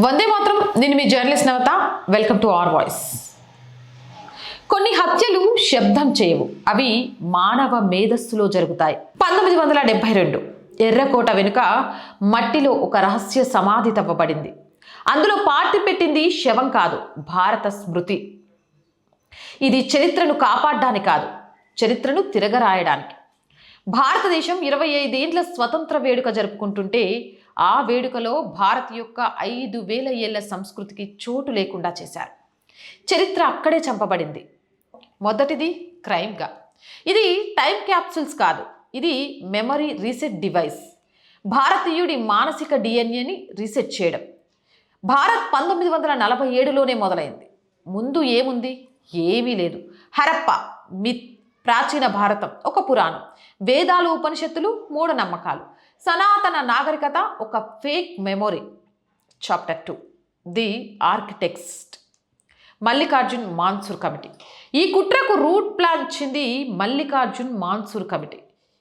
వందే మాత్రం. నేను మీ journalist Navatha. Welcome to R Voice కొన్ని హత్యలు శబ్దం చేయవు. అవి మానవ మేధస్సులో జరుగుతాయి. పంతొమ్మిది వందల డెబ్బై రెండు ఎర్రకోట వెనుక మట్టిలో ఒక రహస్య సమాధి తవ్వబడింది. అందులో పార్టీ పెట్టింది శవం కాదు భారత స్మృతి. ఇది చరిత్రను కాపాడడానికి కాదు చరిత్రను తిరగరాయడానికి. భారతదేశం ఇరవై ఐదేండ్ల స్వతంత్ర వేడుక జరుపుకుంటుంటే ఆ వేడుకలో భారత్ యొక్క ఐదు వేల ఏళ్ళ సంస్కృతికి చోటు లేకుండా చేశారు. చరిత్ర అక్కడే చంపబడింది. మొదటిది క్రైమ్గా. ఇది టైం క్యాప్సూల్స్ కాదు. ఇది మెమరీ రీసెట్ డివైస్. భారతీయుడి మానసిక డిఎన్ఏని రీసెట్ చేయడం. భారత్ పంతొమ్మిది వందల నలభై ఏడులోనే మొదలైంది. ముందు ఏముంది? ఏమీ లేదు. హరప్ప మిత్ ప్రాచీన భారతం ఒక పురాణం. వేదాలు ఉపనిషత్తులు మూఢనమ్మకాలు. సనాతన నాగరికత ఒక fake memory. Chapter two the architects Mallikarjun Mansoor committee. ఈ కుట్రకు రూట్ ప్లాన్ ఇచ్చింది మల్లికార్జున్ మాన్సూర్ కమిటీ.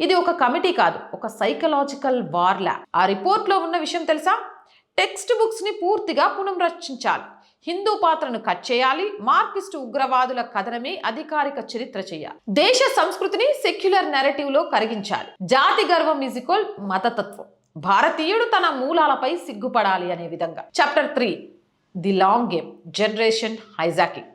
ఇది ఒక కమిటీ కాదు ఒక సైకలాజికల్ వార్ ల్యాబ్. ఆ రిపోర్ట్లో ఉన్న విషయం తెలుసా? టెక్స్ట్ బుక్స్ని పూర్తిగా పునర్రచించాలి. హిందూ పాత్రను కట్ చేయాలి. మార్కిస్టు ఉగ్రవాదుల కథనమే అధికారిక చరిత్ర చేయాలి దేశ సంస్కృతిని సెక్యులర్ నెరటివ్లో కరిగించాలి. జాతి గర్వం ఇజికోల్ మతతత్వం. భారతీయుడు తన మూలాలపై సిగ్గుపడాలి అనే విధంగా. Chapter three the long game generation hijacking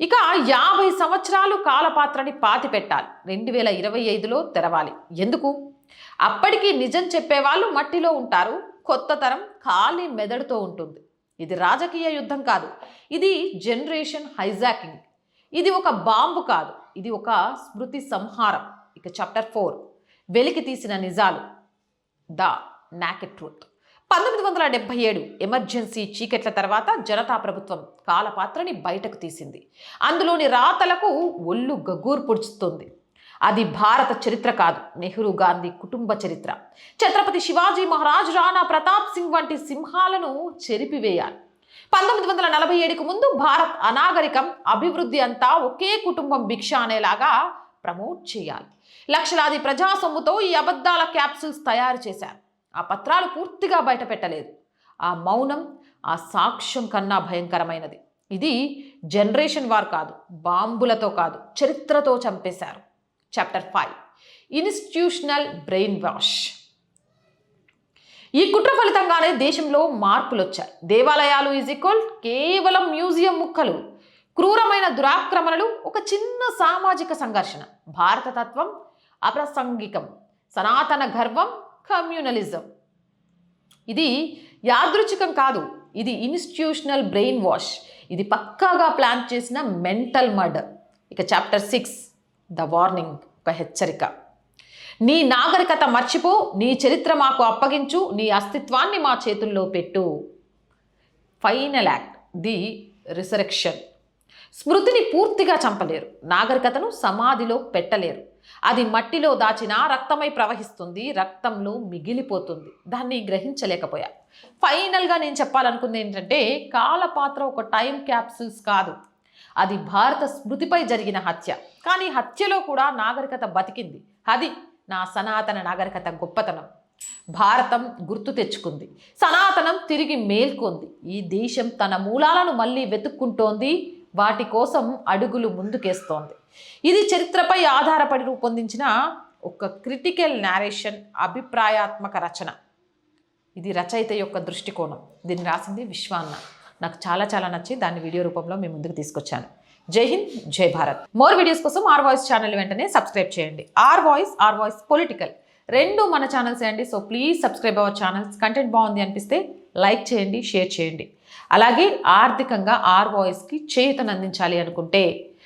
ఇక యాభై సంవత్సరాలు కాలపాత్రని పాతి పెట్టాలి రెండు వేల ఇరవై ఐదులో తెరవాలి. ఎందుకు? అప్పటికి నిజం చెప్పేవాళ్ళు మట్టిలో ఉంటారు. కొత్త తరం ఖాళీ మెదడుతో ఉంటుంది. ఇది రాజకీయ యుద్ధం కాదు. ఇది జనరేషన్ హైజాకింగ్. ఇది ఒక బాంబు కాదు. ఇది ఒక స్మృతి సంహారం. ఇక చాప్టర్ ఫోర్. వెలికి తీసిన నిజాలు. The naked truth. పంతొమ్మిది వందల డెబ్బై ఏడు ఎమర్జెన్సీ చీకట్ల తర్వాత జనతా ప్రభుత్వం కాలపాత్రని బయటకు తీసింది. అందులోని రాతలకు ఒళ్ళు గగ్గూరు పొడుచుతుంది. అది భారత చరిత్ర కాదు. నెహ్రూ గాంధీ కుటుంబ చరిత్ర. ఛత్రపతి శివాజీ మహారాజ్ రాణా ప్రతాప్ సింగ్ వంటి సింహాలను చెరిపివేయాలి. పంతొమ్మిది వందల నలభై ఏడుకు ముందు భారత్ అనాగరికం అభివృద్ధి అంతా ఒకే కుటుంబం భిక్ష అనేలాగా ప్రమోట్ చేయాలి. లక్షలాది ప్రజా సొమ్ముతో ఈ అబద్ధాల క్యాప్సూల్స్ తయారు చేశారు. ఆ పత్రాలు పూర్తిగా బయటపెట్టలేదు. ఆ మౌనం ఆ సాక్ష్యం కన్నా భయంకరమైనది. ఇది జనరేషన్ వార్ కాదు బాంబులతో కాదు చరిత్రతో చంపేశారు. Chapter five institutional brain wash ఈ కుట్ర ఫలితంగానే దేశంలో మార్పులు వచ్చాయి దేవాలయాలు ఈజ్ ఈక్వల్ కేవలం మ్యూజియం ముక్కలు క్రూరమైన దురాక్రమణలు ఒక చిన్న సామాజిక సంఘర్షణ. భారత తత్వం అప్రాసంగికం సనాతన గర్వం కమ్యూనలిజం. ఇది యాదృచ్ఛికం కాదు ఇది ఇన్స్టిట్యూషనల్ బ్రెయిన్ వాష్ ఇది పక్కాగా ప్లాన్ చేసిన మెంటల్ మర్డర్ ఇక చాప్టర్ సిక్స్ ద వార్నింగ్ ఒక హెచ్చరిక. నీ నాగరికత మర్చిపో నీ చరిత్ర మాకు అప్పగించు నీ అస్తిత్వాన్ని మా చేతుల్లో పెట్టు. Final act the resurrection. స్మృతిని పూర్తిగా చంపలేరు నాగరికతను సమాధిలో పెట్టలేరు. అది మట్టిలో దాచిన రక్తమై ప్రవహిస్తుంది రక్తంలో మిగిలిపోతుంది. దాన్ని గ్రహించలేకపోయా. ఫైనల్గా నేను చెప్పాలనుకుంది ఏంటంటే కాలపాత్ర ఒక టైం క్యాప్సూల్స్ కాదు. అది భారత స్మృతిపై జరిగిన హత్య. కానీ హత్యలో కూడా నాగరికత బతికింది. అది నా సనాతన నాగరికత గొప్పతనం. భారతం గుర్తు తెచ్చుకుంది. సనాతనం తిరిగి మేల్కొంది. ఈ దేశం తన మూలాలను మళ్ళీ వెతుక్కుంటోంది. వాటి కోసం అడుగులు ముందుకేస్తోంది. ఇది చరిత్రపై ఆధారపడి రూపొందించిన ఒక క్రిటికల్ నేరేషన్ అభిప్రాయాత్మక రచన. ఇది రచయిత యొక్క దృష్టికోణం. దీన్ని రాసింది విశ్వాన్న. నాకు చాలా చాలా నచ్చి దాన్ని వీడియో రూపంలో మీ ముందుకు తీసుకొచ్చాను. జై హింద్ జై భారత్. మోర్ వీడియోస్ కోసం ఆర్ వాయిస్ ఛానల్ వెంటనే సబ్స్క్రైబ్ చేయండి. R Voice R Voice political రెండు మన ఛానల్స్ అండి so please subscribe our channels content బాగుంది అనిపిస్తే లైక్ చేయండి షేర్ చేయండి. అలాగే ఆర్థికంగా ఆర్ వాయిస్కి చేతనందించాలి అనుకుంటే